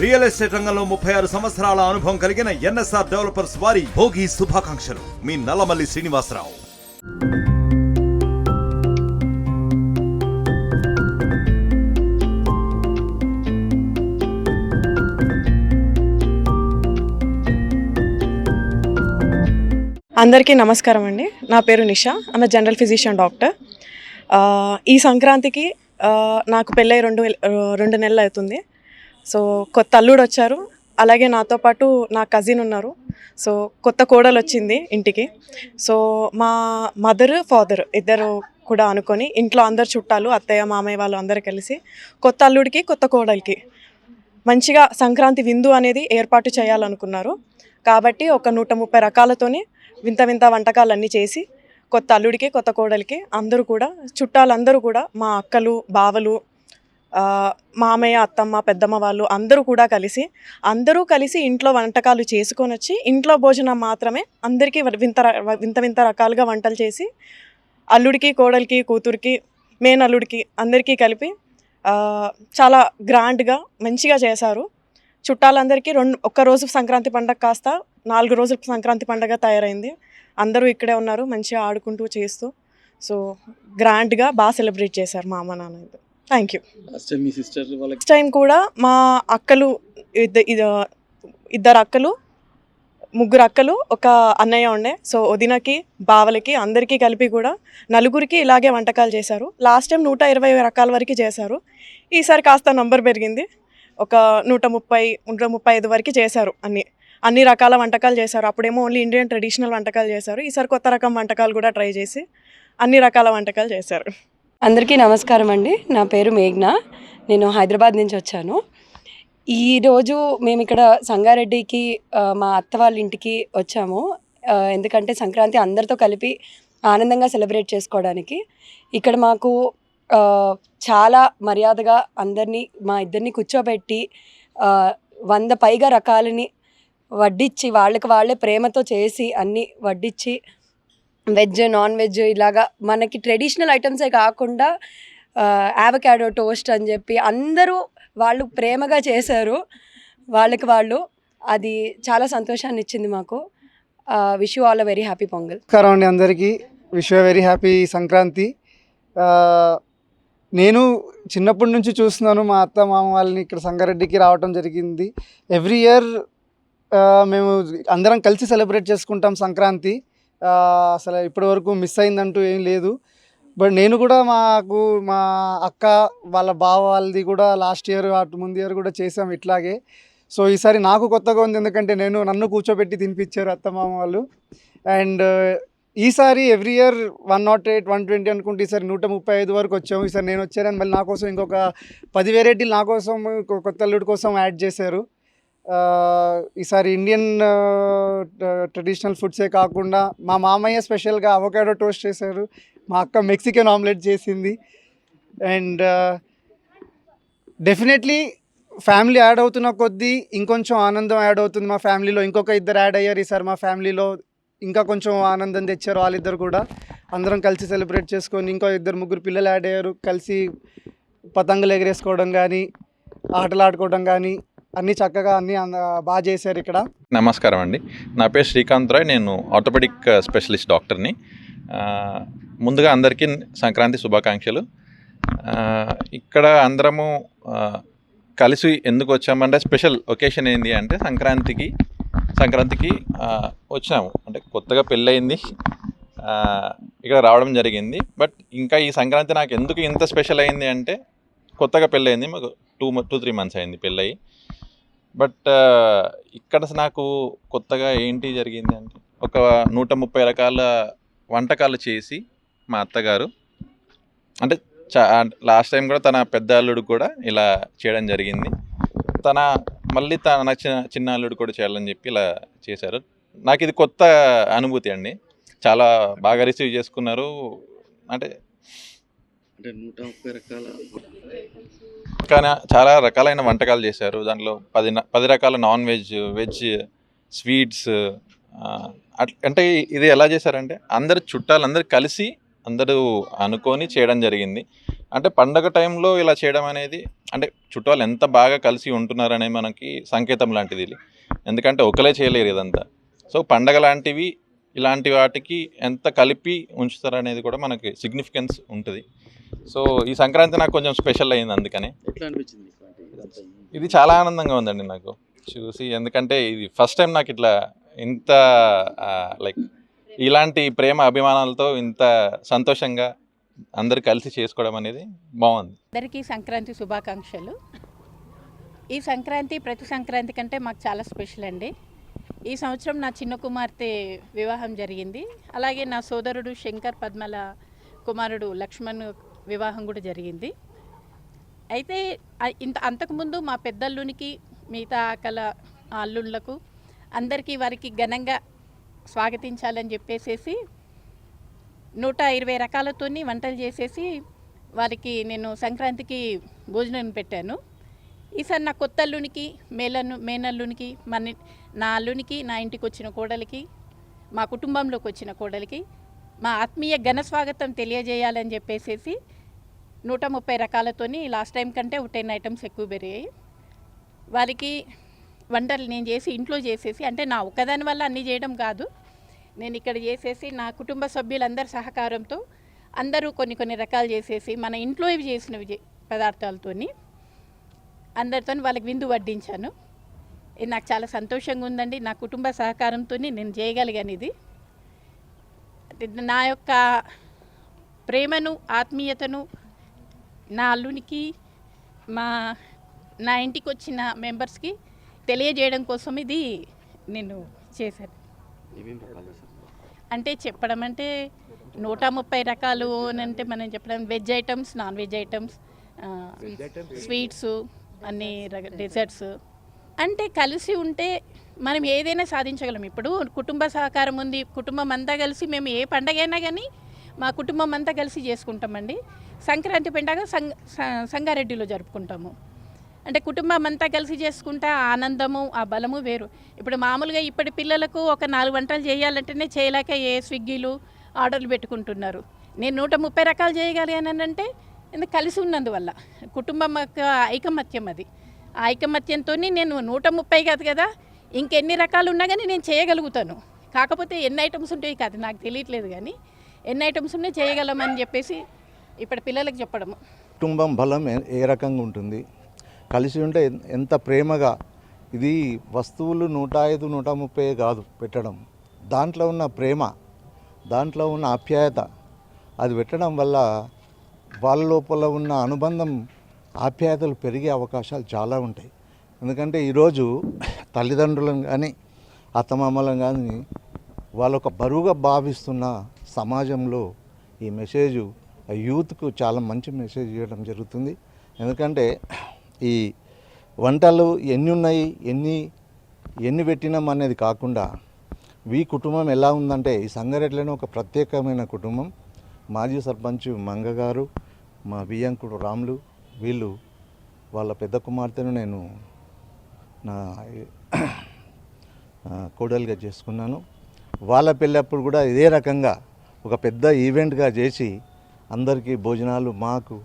Real estate రంగంలో ముప్పై ఆరు సంవత్సరాల అనుభవం కలిగిన ఎన్ఎస్ఆర్ డెవలపర్స్ వారి భోగి శుభాకాంక్షలు. మీ నల్లమల్లి శ్రీనివాసరావు. అందరికీ నమస్కారం అండి. నా పేరు నిషా. ఆమె జనరల్ ఫిజిషియన్ డాక్టర్ ఈ సంక్రాంతికి నాకు పెళ్ళై రెండు వేల- రెండు నెలలు అవుతుంది. సో కొత్త అల్లుడు వచ్చారు. అలాగే నాతో పాటు నా కజిన్ ఉన్నారు. సో కొత్త కోడలు వచ్చింది ఇంటికి. సో మా మదర్ ఫాదర్ ఇద్దరు కూడా అనుకొని ఇంట్లో అందరు చుట్టాలు అత్తయ్య మామయ్య వాళ్ళు అందరు కలిసి కొత్త అల్లుడికి కొత్త కోడలికి మంచిగా సంక్రాంతి విందు అనేది ఏర్పాటు చేయాలనుకున్నారు. కాబట్టి ఒక నూట ముప్పై రకాలతోని వింత వింత వంటకాలన్నీ చేసి కొత్త అల్లుడికి కొత్త కోడలికి అందరూ కూడా చుట్టాలందరూ కూడా మా అక్కలు బావలు మామయ్య అత్తమ్మ పెద్దమ్మ వాళ్ళు అందరూ కూడా కలిసి అందరూ కలిసి ఇంట్లో వంటకాలు చేసుకొని వచ్చి ఇంట్లో భోజనం మాత్రమే అందరికీ వింత వింత వింత రకాలుగా వంటలు చేసి అల్లుడికి కోడలికి కూతురికి మేనల్లుడికి అందరికీ కలిపి చాలా గ్రాండ్గా మంచిగా చేశారు. చుట్టాలందరికీ రెండు ఒక్క రోజు సంక్రాంతి పండగ కాస్త నాలుగు రోజుల సంక్రాంతి పండగ తయారైంది. అందరూ ఇక్కడే ఉన్నారు మంచిగా ఆడుకుంటూ చేస్తూ సో గ్రాండ్గా బాగా సెలబ్రేట్ చేశారు మా అమ్మ నాన్న థ్యాంక్ యూ లాస్ట్ టైం మీ సిస్టర్ వాళ్ళకి నెక్స్ట్ టైం కూడా మా అక్కలు ఇద్ద- ఇద- ఇద్దరు అక్కలు ముగ్గురు అక్కలు ఒక అన్నయ్య ఉండే. సో వదినకి బావలకి అందరికీ కలిపి కూడా నలుగురికి ఇలాగే వంటకాలు చేశారు. లాస్ట్ టైం నూట ఇరవై రకాల వరకు చేశారు. ఈసారి కాస్త నంబర్ పెరిగింది. ఒక నూట ముప్పై నూట ముప్పై ఐదు వరకు చేశారు అన్ని. అన్ని రకాల వంటకాలు చేశారు. అప్పుడేమో ఓన్లీ ఇండియన్ ట్రెడిషనల్ వంటకాలు చేశారు. ఈసారి కొత్త రకం వంటకాలు కూడా ట్రై చేసి అన్ని రకాల వంటకాలు చేశారు. అందరికీ నమస్కారం అండి. నా పేరు మేఘ్న. నేను హైదరాబాద్ నుంచి వచ్చాను. ఈరోజు మేము ఇక్కడ సంగారెడ్డికి మా అత్త వాళ్ళ ఇంటికి వచ్చాము. ఎందుకంటే సంక్రాంతి అందరితో కలిపి ఆనందంగా సెలబ్రేట్ చేసుకోవడానికి. ఇక్కడ మాకు చాలా మర్యాదగా అందరినీ మా ఇద్దరిని కూర్చోబెట్టి వంద పైగా రకాలని వడ్డించి వాళ్ళకి వాళ్ళే ప్రేమతో చేసి అన్నీ వడ్డించి వెజ్ నాన్ వెజ్ ఇలాగా మనకి ట్రెడిషనల్ ఐటమ్సే కాకుండా యావకాడో టోస్ట్ అని చెప్పి అందరూ వాళ్ళు ప్రేమగా చేశారు. వాళ్ళకి వాళ్ళు అది చాలా సంతోషాన్ని ఇచ్చింది మాకు. Wish all a very happy Pongal. నమస్కారం అండి అందరికీ. Wish very happy Sankranti. నేను చిన్నప్పటి నుంచి చూస్తున్నాను మా అత్త మామ వాళ్ళని ఇక్కడ సంగారెడ్డికి రావటం జరిగింది. ఎవ్రీ ఇయర్ మేము అందరం కలిసి సెలబ్రేట్ చేసుకుంటాం సంక్రాంతి. అసలు ఇప్పటి వరకు మిస్ అయిందంటూ ఏం లేదు. బట్ నేను కూడా మాకు మా అక్క వాళ్ళ బావ వాళ్ళది కూడా లాస్ట్ ఇయర్ అటు ముందు ఇయర్ కూడా చేసాం ఇట్లాగే. సో ఈసారి నాకు కొత్తగా ఉంది ఎందుకంటే నేను నన్ను కూర్చోబెట్టి తినిపించారు అత్తమామ వాళ్ళు. అండ్ ఈసారి every year one not eight one twenty అనుకుంటే ఈసారి నూట ముప్పై ఐదు వరకు వచ్చాము. ఈసారి నేను వచ్చానని మళ్ళీ నా కోసం ఇంకొక పది వెరైటీలు నా కోసం కొత్త అల్లుడి కోసం యాడ్ చేశారు. ఈసారి ఇండియన్ ట్రెడిషనల్ ఫుడ్సే కాకుండా మా మామయ్య స్పెషల్గా అవకాడో టోస్ట్ చేశారు. మా అక్క మెక్సికన్ ఆమ్లెట్ చేసింది. అండ్ డెఫినెట్లీ ఫ్యామిలీ యాడ్ అవుతున్న కొద్దీ ఇంకొంచెం ఆనందం యాడ్ అవుతుంది మా ఫ్యామిలీలో. ఇంకొక ఇద్దరు యాడ్ అయ్యారు ఈసారి మా ఫ్యామిలీలో. ఇంకా కొంచెం ఆనందం తెచ్చారు వాళ్ళిద్దరు కూడా. అందరం కలిసి సెలబ్రేట్ చేసుకొని ఇంకో ఇద్దరు ముగ్గురు పిల్లలు యాడ్ అయ్యారు. కలిసి పతంగులు ఎగరేసుకోవడం కానీ ఆటలు ఆడుకోవడం కానీ అన్ని చక్కగా అన్ని అంద- బాగా చేశారు ఇక్కడ. నమస్కారం అండి. నా పేరు శ్రీకాంత్ రాయ్. నేను ఆర్థోపెడిక్ స్పెషలిస్ట్ డాక్టర్ని. ముందుగా అందరికీ సంక్రాంతి శుభాకాంక్షలు. ఇక్కడ అందరము కలిసి ఎందుకు వచ్చామంటే స్పెషల్ ఒకేషన్ ఏంటి అంటే సంక్రాంతికి సంక్రాంతికి వచ్చాము. వచ్చినాము అంటే కొత్తగా పెళ్ళయింది. ఇక్కడ రావడం జరిగింది. బట్ ఇంకా ఈ సంక్రాంతి నాకు ఎందుకు ఇంత స్పెషల్ అయింది అంటే కొత్తగా పెళ్ళయింది. మాకు టూ టూ త్రీ మంత్స్ అయింది పెళ్ళయి. బట్ ఇక్కడ నాకు కొత్తగా ఏంటి జరిగింది అంటే ఒక నూట ముప్పై రకాల వంటకాలు చేసి మా అత్తగారు అంటే చా లాస్ట్ టైం కూడా తన పెద్ద అల్లుడు కూడా ఇలా చేయడం జరిగింది. తన మళ్ళీ తన చిన్న చిన్న అల్లుడు కూడా చేయాలని చెప్పి ఇలా చేశారు. నాకు ఇది కొత్త అనుభూతి అండి. చాలా బాగా రిసీవ్ చేసుకున్నారు. అంటే అంటే నూట ముప్పై రకాల కానీ చాలా రకాలైన వంటకాలు చేశారు. దాంట్లో పది పది రకాల నాన్ వెజ్ వెజ్ స్వీట్స్ అంటే ఇది ఎలా చేశారంటే అందరు చుట్టాలు అందరు కలిసి అందరూ అనుకొని చేయడం జరిగింది. అంటే పండగ టైంలో ఇలా చేయడం అనేది అంటే చుట్టాలు ఎంత బాగా కలిసి ఉంటున్నారనే మనకి సంకేతం లాంటిది ఎందుకంటే ఒకలే చేయలేరు ఇదంతా. సో పండగ లాంటివి ఇలాంటి వాటికి ఎంత కలిపి ఉంచుతారనేది కూడా మనకి సిగ్నిఫికెన్స్ ఉంటుంది. సో ఈ సంక్రాంతి నాకు కొంచెం స్పెషల్ అయింది అందుకనే. ఇది చాలా ఆనందంగా ఉందండి నాకు. చూసి ఎందుకంటే ఇది ఫస్ట్ టైం నాకు ఇట్లా ఇంత లైక్ ఇలాంటి ప్రేమ అభిమానాలతో ఇంత సంతోషంగా అందరు కలిసి చేసుకోవడం అనేది బాగుంది. అందరికీ సంక్రాంతి శుభాకాంక్షలు. ఈ సంక్రాంతి ప్రతి సంక్రాంతి కంటే మాకు చాలా స్పెషల్ అండి. ఈ సంవత్సరం నా చిన్న కుమార్తె వివాహం జరిగింది. అలాగే నా సోదరుడు శంకర్ పద్మల కుమారుడు లక్ష్మణ్ వివాహం కూడా జరిగింది. అయితే ఇంత అంతకుముందు మా పెద్దల్లునికి మిగతా కల అల్లుళ్ళకు అందరికీ వారికి ఘనంగా స్వాగతించాలని చెప్పేసేసి నూట ఇరవై రకాలతోని వంటలు చేసేసి వారికి నేను సంక్రాంతికి భోజనం పెట్టాను. ఈసారి నా కొత్త అల్లునికి మేలన్ను మేనల్లునికి మన నా అల్లునికి నా ఇంటికి వచ్చిన కోడలికి మా కుటుంబంలోకి వచ్చిన కోడలికి మా ఆత్మీయ ఘన స్వాగతం తెలియజేయాలని చెప్పేసేసి నూట ముప్పై రకాలతోని లాస్ట్ టైం కంటే టెన్ ఐటమ్స్ ఎక్కువ పెరిగాయి. వారికి వంటలు నేను చేసి ఇంట్లో చేసేసి అంటే నా ఒక్కదాని వల్ల అన్నీ చేయడం కాదు. నేను ఇక్కడ చేసేసి నా కుటుంబ సభ్యులందరి సహకారంతో అందరూ కొన్ని కొన్ని రకాలు చేసేసి మన ఇంట్లో ఇవి చేసినవి పదార్థాలతో పదార్థాలతోని అందరితో వాళ్ళకి విందు వడ్డించాను. ఇది నాకు చాలా సంతోషంగా ఉందండి. నా కుటుంబ సహకారంతో నేను చేయగలిగాను ఇది. నా యొక్క ప్రేమను ఆత్మీయతను నా అల్లునికి మా నా ఇంటికి వచ్చిన మెంబర్స్కి తెలియజేయడం కోసం ఇది నేను చేశాను. అంటే చెప్పడం అంటే నూట ముప్పై రకాలు అని అంటే మనం చెప్పడం veg items non veg items sweets అన్ని డెజర్ట్స్ అంటే కలిసి ఉంటే మనం ఏదైనా సాధించగలం. ఇప్పుడు కుటుంబ సహకారం ఉంది కుటుంబం అంతా కలిసి మేము ఏ పండగ అయినా కానీ మా కుటుంబం అంతా కలిసి చేసుకుంటామండి. సంక్రాంతి పండగ సంగ స- సంగారెడ్డిలో జరుపుకుంటాము. అంటే కుటుంబం అంతా కలిసి చేసుకుంటే ఆ ఆనందము ఆ బలము వేరు. ఇప్పుడు మామూలుగా ఇప్పటి పిల్లలకు ఒక నాలుగు వంటలు చేయాలంటేనే చేయలేక ఏ స్విగ్గీలు ఆర్డర్లు పెట్టుకుంటున్నారు. నేను నూట ముప్పై రకాలు చేయగలిగానంటే ఎందుకు కలిసి ఉన్నందువల్ల. కుటుంబం యొక్క ఐకమత్యం అది. ఆ ఐకమత్యంతో నేను నూట ముప్పై కాదు కదా ఇంకెన్ని రకాలు ఉన్నా కానీ నేను చేయగలుగుతాను. కాకపోతే ఎన్ని ఐటమ్స్ ఉంటాయి కాదు నాకు తెలియట్లేదు కానీ ఎన్ని ఐటమ్స్ ఉన్నాయి చేయగలమని చెప్పేసి ఇప్పుడు పిల్లలకు చెప్పడం. కుటుంబం బలం ఏ- ఏ రకంగా ఉంటుంది? కలిసి ఉంటే ఎంత ప్రేమగా. ఇది వస్తువులు నూట ఐదు నూట ముప్పై కాదు పెట్టడం. దాంట్లో ఉన్న ప్రేమ దాంట్లో ఉన్న ఆప్యాయత అది పెట్టడం వల్ల వాళ్ళ లోపల ఉన్న అనుబంధం ఆప్యాయతలు పెరిగే అవకాశాలు చాలా ఉంటాయి. ఎందుకంటే ఈరోజు తల్లిదండ్రులను కానీ అత్తమామలను కానీ వాళ్ళొక బరువుగా భావిస్తున్న సమాజంలో ఈ మెసేజ్ యూత్కు చాలా మంచి మెసేజ్ ఇవ్వడం జరుగుతుంది. ఎందుకంటే ఈ వంటలు ఎన్ని ఉన్నాయి ఎన్ని ఎన్ని పెట్టినాం అనేది కాకుండా వీ కుటుంబం ఎలా ఉందంటే ఈ సంగారెడ్డిలోనే ఒక ప్రత్యేకమైన కుటుంబం. మాజీ సర్పంచ్ మంగ గారు మా బియ్యంకుడు రాములు వీళ్ళు వాళ్ళ పెద్ద కుమార్తెను నేను నా ఆ, కోడలుగా చేసుకున్నాను. వాళ్ళ పెళ్ళప్పుడు కూడా ఇదే రకంగా ఒక పెద్ద ఈవెంట్గా చేసి అందరికీ భోజనాలు మాకు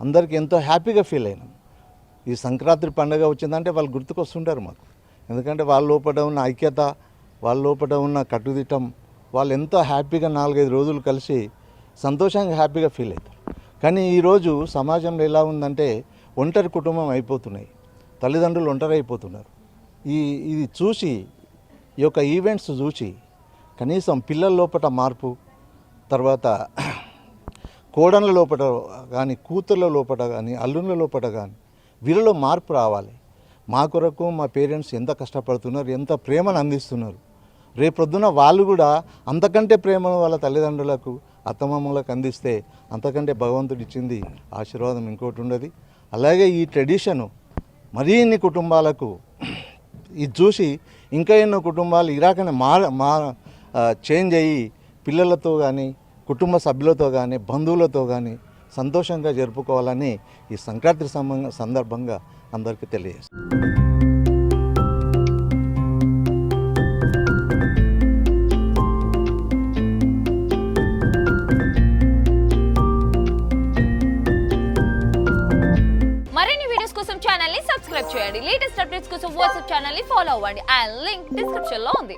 అందరికీ ఎంతో హ్యాపీగా ఫీల్ అయినాం. ఈ సంక్రాంతి పండుగ వచ్చిందంటే వాళ్ళు గుర్తుకొస్తుంటారు మాకు. ఎందుకంటే వాళ్ళ లోపల ఉన్న ఐక్యత వాళ్ళ లోపల ఉన్న కట్టుదిట్టం వాళ్ళు ఎంతో హ్యాపీగా నాలుగైదు రోజులు కలిసి సంతోషంగా హ్యాపీగా ఫీల్ అవుతారు కానీ ఈరోజు సమాజంలో ఎలా ఉందంటే ఒంటరి కుటుంబం అయిపోతున్నాయి. తల్లిదండ్రులు ఒంటరి అయిపోతున్నారు ఈ ఇది చూసి ఈ యొక్క ఈవెంట్స్ చూసి కనీసం పిల్లల లోపల మార్పు తర్వాత కోడన్ల లోపల కానీ కూతుర్ల లోపల కానీ అల్లుళ్ళ లోపల కానీ వీళ్ళలో మార్పు రావాలి. మా కొరకు మా పేరెంట్స్ ఎంత కష్టపడుతున్నారు ఎంత ప్రేమను అందిస్తున్నారు. రేపొద్దున వాళ్ళు కూడా అంతకంటే ప్రేమను వాళ్ళ తల్లిదండ్రులకు అత్తమామలకు అందిస్తే అంతకంటే భగవంతుడు ఇచ్చింది ఆశీర్వాదం ఇంకోటి ఉండదు. అలాగే ఈ ట్రెడిషను మరిన్ని ఇన్ని కుటుంబాలకు ఇది చూసి ఇంకా ఎన్నో కుటుంబాలు ఇరాకనే మా మా చేంజ్ అయ్యి పిల్లలతో కానీ కుటుంబ సభ్యులతో కానీ బంధువులతో కానీ సంతోషంగా జరుపుకోవాలని ఈ సంక్రాంతి సందర్భంగా అందరికీ తెలియజేస్తాను ఛానల్ని సబ్స్క్రైబ్ చేయండి. లేటెస్ట్ అప్డేట్స్ కోసం వాట్సాప్ ఛానల్ని ఫాలో అవ్వండి. ఆ లింక్ డిస్క్రిప్షన్లో ఉంది.